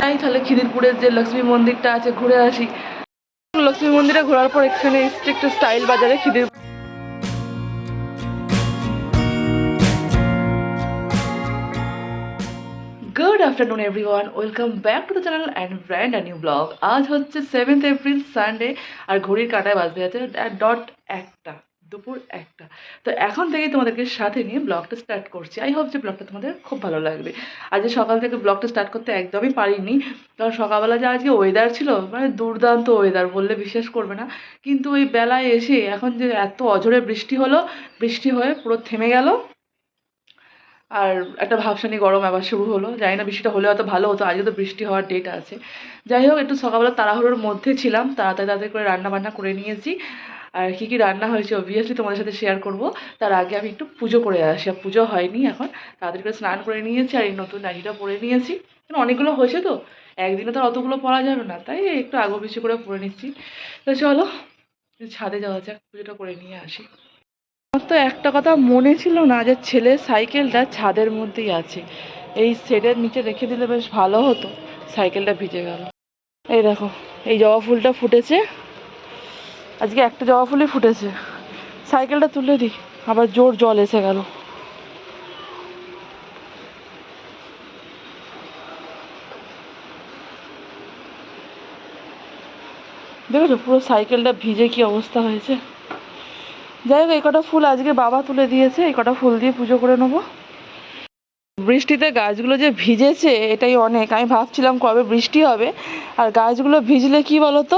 তাই তাহলে খিদিরপুরের যে লক্ষ্মী মন্দিরটা আছে, ঘুরে আসি। লক্ষ্মী মন্দিরে ঘোরার পর এখানে এসছে একটু স্টাইল বাজারে Khidr good afternoon everyone welcome back to the channel and brand and new blog আজ হচ্ছে সেভেন্থ এপ্রিল সানডে আর ঘড়ির কাঁটায় বাজতে যাচ্ছে ডট একটা। দুপুর একটা। তো এখন থেকেই তোমাদেরকে সাথে নিয়ে ব্লগটা স্টার্ট করছি। আই হোপ যে ব্লগটা তোমাদের খুব ভালো লাগবে। আজকে সকাল থেকে ব্লগটা স্টার্ট করতে একদমই পারিনি। কারণ সকালবেলা যে আজকে ওয়েদার ছিল মানে দুর্দান্ত ওয়েদার বললে বিশ্বাস করবে না। কিন্তু ওই বেলায় এসে এখন যে এত অঝরে বৃষ্টি হলো, বৃষ্টি হয়ে পুরো থেমে গেল। আর একটা ভাবসানি গরম আবার শুরু হলো। জানি না বৃষ্টিটা হলে হয়তো ভালো হতো আজকে তো বৃষ্টি হওয়ার ডেট আছে। যাই হোক, একটু সকালবেলা তাড়াহুড়োর মধ্যে ছিলাম। তাড়াতাড়ি তাড়াতাড়ি করে রান্না বান্না করে নিয়েছি। আর কী কী রান্না হয়েছে অবভিয়াসলি তোমাদের সাথে শেয়ার করব। তার আগে আমি একটু পুজো করে আসি, আর পুজো হয়নি এখন। করে স্নান করে নিয়েছি আর এই নতুন নাড়িটা পরে নিয়েছি। কারণ অনেকগুলো হয়েছে তো, একদিনে তো অতগুলো পরা যাবে না, তাই একটু আগো পিছু করে পরে নিচ্ছি। তো চলো, ছাদে যাওয়া যাক, পুজোটা করে নিয়ে আসি। আমার তো একটা কথা মনে ছিল না যে ছেলের সাইকেলটা ছাদের মধ্যেই আছে। এই শেডের নিচে রেখে দিলে বেশ ভালো হতো, সাইকেলটা ভিজে গেল। এই দেখো, এই জবা ফুলটা ফুটেছে। আজকে একটা জবা ফুলই ফুটেছে। সাইকেলটা তুলে দিই। আবার জোর জল এসে গেল। দেখেছ, পুরো সাইকেলটা ভিজে কি অবস্থা হয়েছে? যাই হোক, এই কটা ফুল আজকে বাবা তুলে দিয়েছে। এই কটা ফুল দিয়ে পুজো করে নেব। বৃষ্টিতে গাছগুলো যে ভিজেছে, এটাই অনেক। আমি ভাবছিলাম কবে বৃষ্টি হবে। আর গাছগুলো ভিজলে কি বলতো?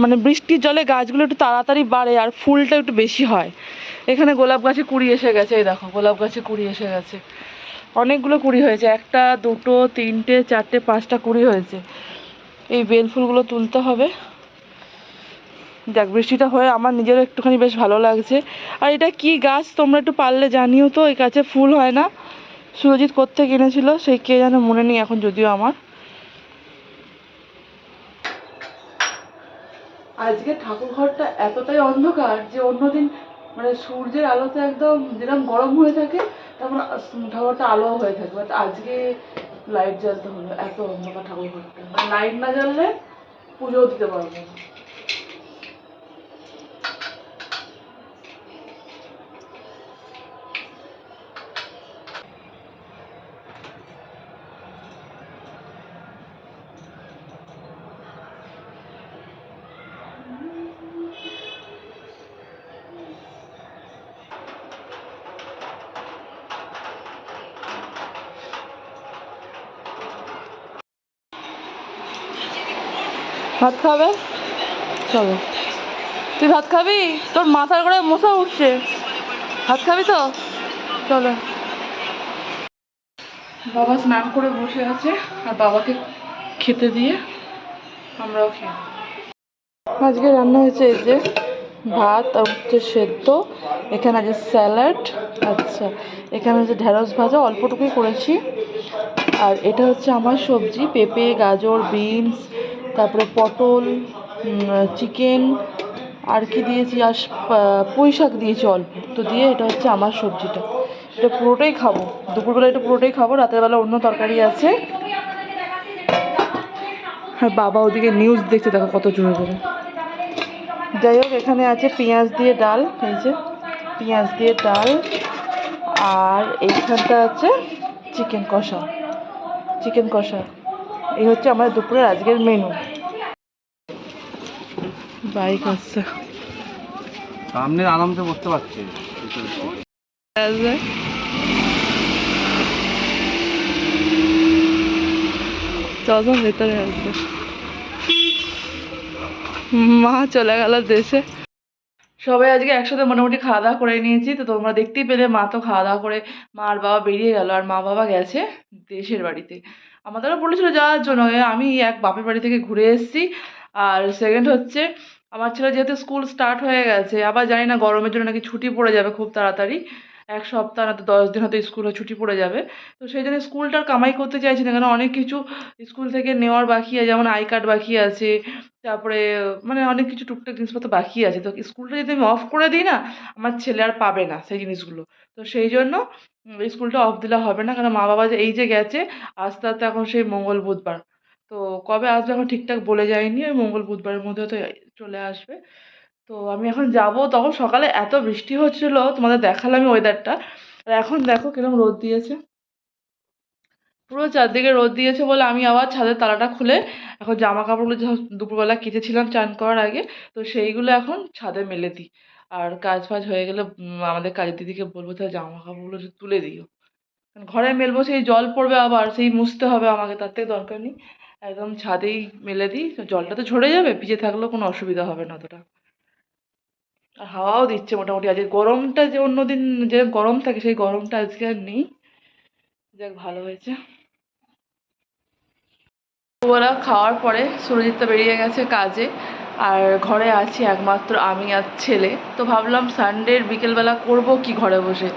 মানে বৃষ্টির জলে গাছগুলো একটু তাড়াতাড়ি বাড়ে আর ফুলটা একটু বেশি হয়। এখানে গোলাপ গাছে কুড়ি এসে গেছে, এই দেখো, গোলাপ গাছে কুড়ি এসে গেছে। অনেকগুলো কুড়ি হয়েছে, একটা, দুটো, তিনটে, চারটে, পাঁচটা কুড়ি হয়েছে। এই বেল ফুলগুলো তুলতে হবে। দেখ, বৃষ্টিটা হয়ে আমার নিজেরও একটুখানি বেশ ভালো লাগছে। আর এটা কি গাছ তোমরা একটু পারলে জানিও তো, এই গাছে ফুল হয় না। সুরজিৎ কোত্থেকে কিনেছিল সেই কে যেন মনে নেই এখন যদিও আমার। আজকে ঠাকুর ঘরটা এতটাই অন্ধকার যে অন্যদিন মানে সূর্যের আলোতে একদম যেরকম গরম হয়ে থাকে, তেমন ঠাকুরটা আলো হয়ে থাকে। বাট আজকে লাইট জ্বালতে হলো এত অন্ধকার ঠাকুর ঘরটা মানে লাইট না জ্বাললে পুজোও দিতে পারব না। ভাত খাবে? চলো। তুই ভাত খাবি? তোর মাথার করে মশা উঠছে। ভাত খাবি তো? চলো। বাবা স্নান করে বসে আছে, আর বাবাকে খেতে দিয়ে আমরাও খেয়ে আজকে রান্না হয়েছে এই যে ভাত, আর হচ্ছে সেদ্ধ, এখানে আছে স্যালাড আচ্ছা এখানে হচ্ছে ঢেঁড়স ভাজা, অল্পটুকুই করেছি। আর এটা হচ্ছে আমার সবজি, পেঁপে, গাজর, বিনস তারপরে পটল চিকেন আর কি দিয়েছি, আর পুঁই শাক দিয়েছি অল্প। তো দিয়ে এটা হচ্ছে আমার সবজিটা। এটা পুরোটাই খাব। দুপুরবেলা এটা পুরোটাই খাব, রাতের বেলা অন্য তরকারি আছে। আর বাবা ওদিকে নিউজ দেখছে, দেখো কত জোরে করে। যাই হোক, এখানে আছে পেঁয়াজ দিয়ে ডাল, এই যে পেঁয়াজ দিয়ে ডাল। আর এইখানটা আছে চিকেন কষা। চিকেন কষা। এই হচ্ছে আমাদের দুপুরের আজকের মেনু বাইক আসছে সামনে আরামসে বসতে পারছে। চলো ভেতরে আসবে। মা চলে গেল দেশে। সবাই আজকে একসাথে মোটামুটি খাওয়া দাওয়া করে নিয়েছি। তো তোমরা দেখতেই পেলে মা তো খাওয়া দাওয়া করে মা আর বাবা বেরিয়ে গেল আর মা বাবা গেছে দেশের বাড়িতে। আমাদেরও বলেছিল যাওয়ার জন্য। আমি এক বাপের বাড়ি থেকে ঘুরে এসেছি। আর সেকেন্ড হচ্ছে আমার ছেলে যেহেতু স্কুল স্টার্ট হয়ে গেছে, আবার জানি না গরমের জন্য নাকি ছুটি পড়ে যাবে খুব তাড়াতাড়ি। এক সপ্তাহ না তো দশ দিন হয়তো স্কুলে ছুটি পড়ে যাবে। তো সেই জন্য স্কুলটার কামাই করতে চাইছি না, কেন অনেক কিছু স্কুল থেকে নেওয়ার বাকি আছে, যেমন আই কার্ড বাকি আছে, তারপরে মানে অনেক কিছু টুকটাক জিনিসপত্র বাকি আছে। তো স্কুলটা যদি আমি অফ করে দিই না, আমার ছেলে আর পাবে না সেই জিনিসগুলো। তো সেই জন্য স্কুলটা অফ দিলে হবে না কারণ মা বাবা এই যে গেছে, আস্তে আস্তে এখন সেই মঙ্গল বুধবার। তো কবে আসবে এখন ঠিকঠাক বলে যায়নি, ওই মঙ্গল বুধবারের মধ্যে তো চলে আসবে। তো আমি এখন যাব, তখন সকালে এত বৃষ্টি হচ্ছিল, তোমাদের দেখালাম ওয়েদারটা আর এখন দেখো কীরকম রোদ দিয়েছে। পুরো চারদিকে রোদ দিয়েছে বলে আমি আবার ছাদের তালাটা খুলে এখন জামা কাপড়গুলো যখন দুপুরবেলা কেচেছিলাম চান করার আগে, তো সেইগুলো এখন ছাদে মেলে দিই। আর কাজ ফাজ হয়ে গেলে আমাদের কাজের দিদিকে বলব, তাহলে জামা কাপড়গুলো তুলে দিও। ঘরে মেলবো, সেই জল পড়বে আবার, সেই মুছতে হবে আমাকে, তার থেকে দরকার নেই। একদম ছাদেই মেলে দিই জলটা তো ঝরে যাবে, ভিজে থাকলেও কোনো অসুবিধা হবে না অতটা। আর হাওয়াও দিচ্ছে মোটামুটি, আজকে গরমটা যে অন্যদিন যে গরম থাকে, সেই গরমটা আজকে আর নেই। যাক, ভালো হয়েছে। দুপুরবেলা খাওয়ার পরে সুরজিৎটা বেরিয়ে গেছে কাজে, আর ঘরে আছি একমাত্র আমি আর ছেলে। তো ভাবলাম সানডের বিকেলবেলা করব কি ঘরে বসে।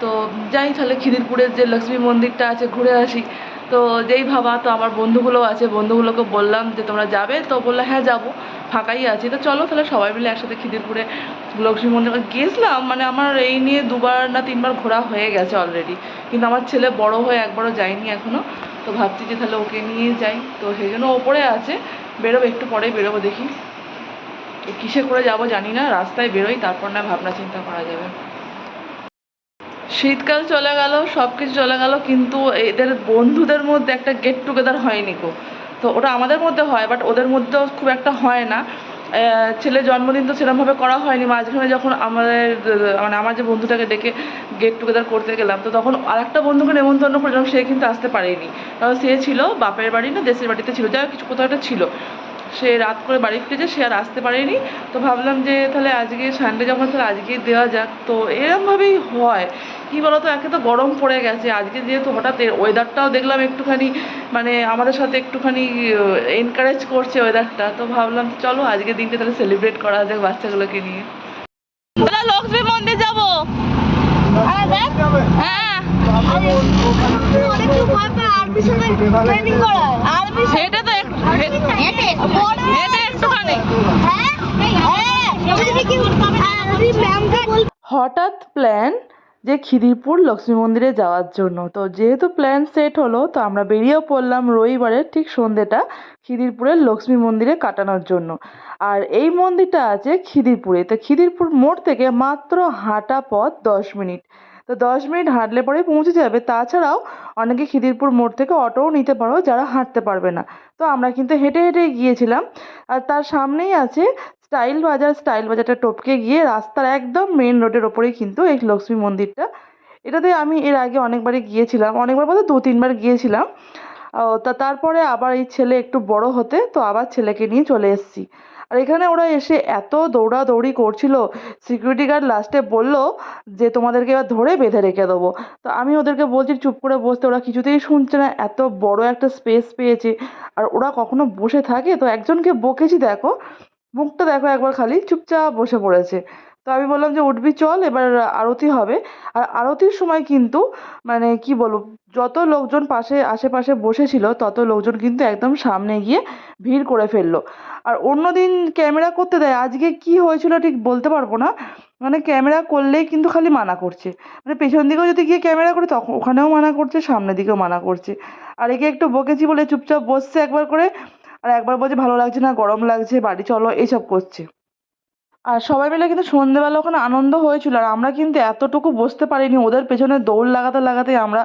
তো যাই, তাহলে খিদিরপুরের যে লক্ষ্মী মন্দিরটা আছে, ঘুরে আসি। তো যেই ভাবা, তো আমার বন্ধুগুলো আছে, বন্ধুগুলোকে বললাম যে তোমরা যাবে, তো বলল হ্যাঁ যাব, ফাঁকাই আছি। তো চলো তাহলে সবাই মিলে একসাথে খিদিরপুরে লক্ষ্মী মন্দির গেছিলাম মানে আমার এই নিয়ে দুবার না তিনবার ঘোরা হয়ে গেছে অলরেডি কিন্তু আমার ছেলে বড় হয়ে একবারও যায়নি এখনও তো ভাবছি যে তাহলে ওকে নিয়ে যাই। তো সেই জন্য ওপরে আছে, বেরোবো, একটু পরেই বেরোবো দেখি। কিসে করে যাব জানি না, রাস্তায় বেরোই, তারপর না ভাবনা চিন্তা করা যাবে। শীতকাল চলে গেল সব কিছু চলে গেল, কিন্তু এদের বন্ধুদের মধ্যে একটা গেট টুগেদার হয়নি গো। তো ওটা আমাদের মধ্যে হয় বাট ওদের মধ্যেও খুব একটা হয় না। ছেলের জন্মদিন তো সেরকমভাবে করা হয়নি, মাঝখানে যখন আমাদের মানে আমার যে বন্ধুটাকে ডেকে গেট টুগেদার করতে গেলাম, তো তখন আরেকটা বন্ধুকে নেমন্তন্ন করেছিলাম সে কিন্তু আসতে পারেনি। কারণ সে ছিল বাপের বাড়ি না, দেশের বাড়িতে ছিল যা কিছু কোথাও একটা ছিল। সে রাত করে বাড়ি ফিরেছে, সে আর আসতে পারেনি। তো ভাবলাম যে তাহলে আজকে সানডে যখন, তাহলে আজকেই দেওয়া যাক। তো এরমভাবেই হয়। কী বলতো একে তো গরম পড়ে গেছে আজকে যেহেতু হঠাৎ ওয়েদারটাও দেখলাম একটুখানি মানে আমাদের সাথে একটুখানি এনকারেজ করছে ওয়েদারটা তো ভাবলাম চলো আজকে দিনটা তাহলে সেলিব্রেট করা যাক বাচ্চাগুলোকে নিয়ে লক্ষ্মী মন্দির যাব হ্যাঁ সেটা তো একটুখানি হঠাৎ প্ল্যান যে খিদিরপুর লক্ষ্মী মন্দিরে যাওয়ার জন্য। তো যেহেতু প্ল্যান সেট হলো, তো আমরা বেরিয়েও পড়লাম রবিবারের ঠিক সন্ধ্যেটা খিদিরপুরের লক্ষ্মী মন্দিরে কাটানোর জন্য। আর এই মন্দিরটা আছে খিদিরপুরে। তো খিদিরপুর মোড় থেকে মাত্র হাঁটা পথ দশ মিনিট। তো দশ মিনিট হাঁটলে পরে পৌঁছে যাবে। তাছাড়াও অনেকে খিদিরপুর মোড় থেকে অটোও নিতে পারো, যারা হাঁটতে পারবে না। তো আমরা কিন্তু হেঁটে হেঁটে গিয়েছিলাম। আর তার সামনেই আছে স্টাইল বাজার, স্টাইল বাজারটা টপকে গিয়ে রাস্তার একদম মেন রোডের ওপরেই কিন্তু এই লক্ষ্মী মন্দিরটা। এটাতে আমি এর আগে অনেকবারই গিয়েছিলাম, অনেকবার বলতে দু, তিনবার গিয়েছিলাম। তা তারপরে আবার এই ছেলে একটু বড় হতে, তো আবার ছেলেকে নিয়ে চলে এসেছি। আর এখানে ওরা এসে এত দৌড়াদৌড়ি করছিল সিকিউরিটি গার্ড লাস্টে বলল যে, তোমাদেরকে এবার ধরে বেঁধে রেখে দেবো। তো আমি ওদেরকে বলছি, চুপ করে বসতে, ওরা কিছুতেই শুনছে না, এত বড় একটা স্পেস পেয়েছে। আর ওরা কখনো বসে থাকে? তো একজনকে বকেছি, দেখো মুখটা দেখো একবার খালি, চুপচাপ বসে পড়েছে। তো আমি বললাম যে, উঠবি, চল, এবার আরতি হবে। আর আরতির সময় কিন্তু মানে কি বলব, যত লোকজন পাশে, আশেপাশে বসেছিল, তত লোকজন কিন্তু একদম সামনে গিয়ে ভিড় করে ফেলল। আর অন্য দিন ক্যামেরা করতে দেয়। আজকে কি হয়েছিল ঠিক বলতে পারব না। মানে ক্যামেরা করলেই কিন্তু খালি মানা করছে। মানে পেছন দিকেও যদি গিয়ে ক্যামেরা করে, তখন ওখানেও মানা করছে, সামনের দিকেও মানা করছে। আর একে একটু বকেছি বলে চুপচাপ বসছে একবার করে। আর একবার বলছে, ভালো লাগছে না, গরম লাগছে, বাড়ি চলো এইসব করছে। আর সবাই মিলে কিন্তু সন্ধেবেলা ওখানে আনন্দ হয়েছিল। আর আমরা কিন্তু এতটুকু বসতে পারিনি, ওদের পেছনে দৌড় লাগাতে লাগাতেই আমরা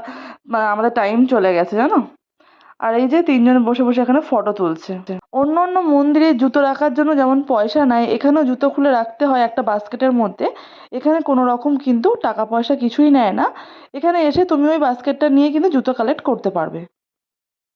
মানে আমাদের টাইম চলে গেছে, জানো? আর এই যে তিনজন বসে বসে এখানে ফটো তুলছে। অন্য অন্য মন্দিরে জুতো রাখার জন্য যেমন পয়সা নেয় এখানেও জুতো খুলে রাখতে হয় একটা বাস্কেটের মধ্যে। এখানে কোনো রকম কিন্তু টাকা পয়সা কিছুই নেয় না। এখানে এসে তুমি ওই বাস্কেটটা নিয়ে কিন্তু জুতো কালেক্ট করতে পারবে।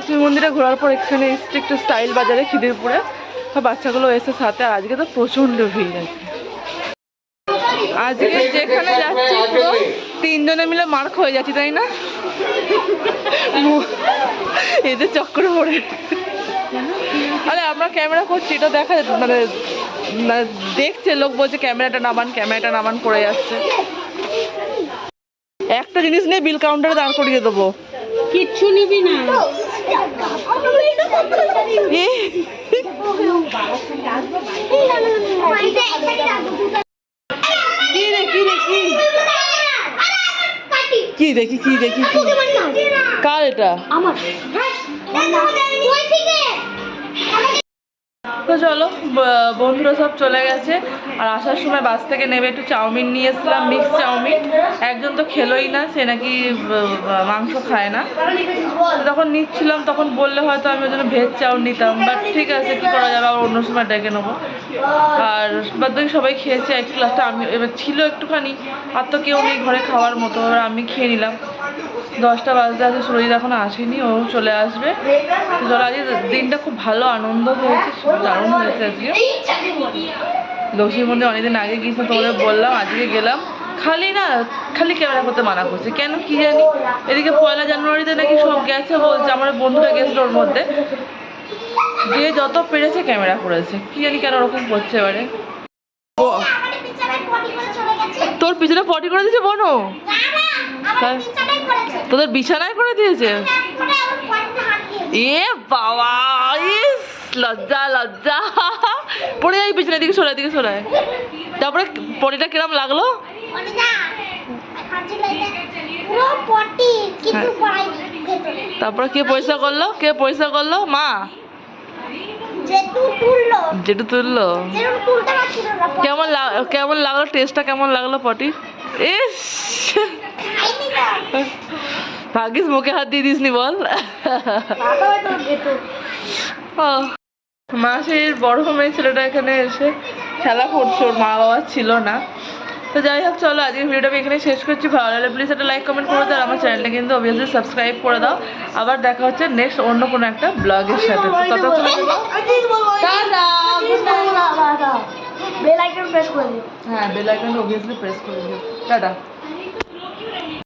লক্ষ্মী মন্দিরে ঘোরার পর এখানে এসছে একটু স্টাইল বাজারে খিদিরপুরে। বাচ্চাগুলো এসে সাথে আর আজকে তো প্রচণ্ড ভিড় আছে আজকে যেখানে যাচ্ছি পুরো তিনজনে মিলে মার্ক হয়ে যাচ্ছি, তাই না? এদের চক্করে পড়ে। আরে, আমরা ক্যামেরা করছি, এটা দেখা যেত মানে দেখছে লোক বলছে ক্যামেরাটা নামান ক্যামেরাটা নামান করে যাচ্ছে। একটা জিনিস নিয়ে বিল কাউন্টারে দাঁড় করিয়ে দেবো। কিচ্ছু নিবি না। কি দেখি কি দেখি কার এটা? তো চলো বন্ধুরা সব চলে গেছে। আর আসার সময় বাস থেকে নেবে একটু চাউমিন নিয়ে এসলাম মিক্স চাউমিন। একজন তো খেলোই না, সে নাকি মাংস খায় না। তো তখন নিচ্ছিলাম, তখন বললে হয়তো আমি ওই জন্য ভেজ চাউ নিতাম বাট ঠিক আছে, কি করা যাবে, আবার অন্য সময় ডেকে নেব। আর বাদ সবাই খেয়েছে, একটু লাস্টে আমি, এবার ছিল একটুখানি, আর তো কেউ নেই ঘরে খাওয়ার মতো, এবার আমি খেয়ে নিলাম। দশটা বাজতে আছে, সুরজিৎ এখনও আসেনি, ও চলে আসবে। চলো, আজকে দিনটা খুব ভালো, আনন্দ হয়েছে দারুণ হয়েছে আজকে। লক্ষ্মী মন্দির অনেকদিন আগে গিয়েছিলাম তোমাদের বললাম আজকে গেলাম। খালি না খালি ক্যামেরা করতে মানা করছে। কেন কি জানি? এদিকে পয়লা জানুয়ারিতে নাকি সব গেছে বলছে আমার বন্ধুরা গেছিল ওর মধ্যে। যে যত পেরেছে ক্যামেরা করেছে কি জানি কেন ওরকম করছে এবারে। তোর পিছনে পটি করে দিয়েছে বনো? হ্যাঁ। তোদের বিছানায় করে দিয়েছে? এ বাবা ইস লজ্জা লজ্জা। পড়ে যাই পিছনে দিকে সরাই দিকে সরাই তারপরে পটিটা কিরম লাগল? হ্যাঁ। তারপরে কে পয়সা করল? কে পয়সা করল? মা? যেটু তুললো। কেমন কেমন লাগল? টেস্টটা কেমন লাগল পটি? ইস! ভাগ্যিস মুখে হাত দিয়ে দিসনি বল। ও, মাসির বড় মেয়ে ছেলেটা এখানে এসে খেলা করছে ওর মা বাবা ছিল না। তো যাই হোক চলো আজকের ভিডিওটা আমি এখানে শেষ করছি। ভালো লাগলে প্লিজ একটা লাইক কমেন্ট করে দাও আর আমার চ্যানেলটা কিন্তু অবভিয়াসলি সাবস্ক্রাইব করে দাও। আবার দেখা হচ্ছে নেক্সট অন্য কোনো একটা ব্লগের সাথে। তো ততক্ষণ টাটা, বেল আইকন প্রেস করে দিও। হ্যাঁ বেল অবভিয়াসলি প্রেস করে দিও। টাটা।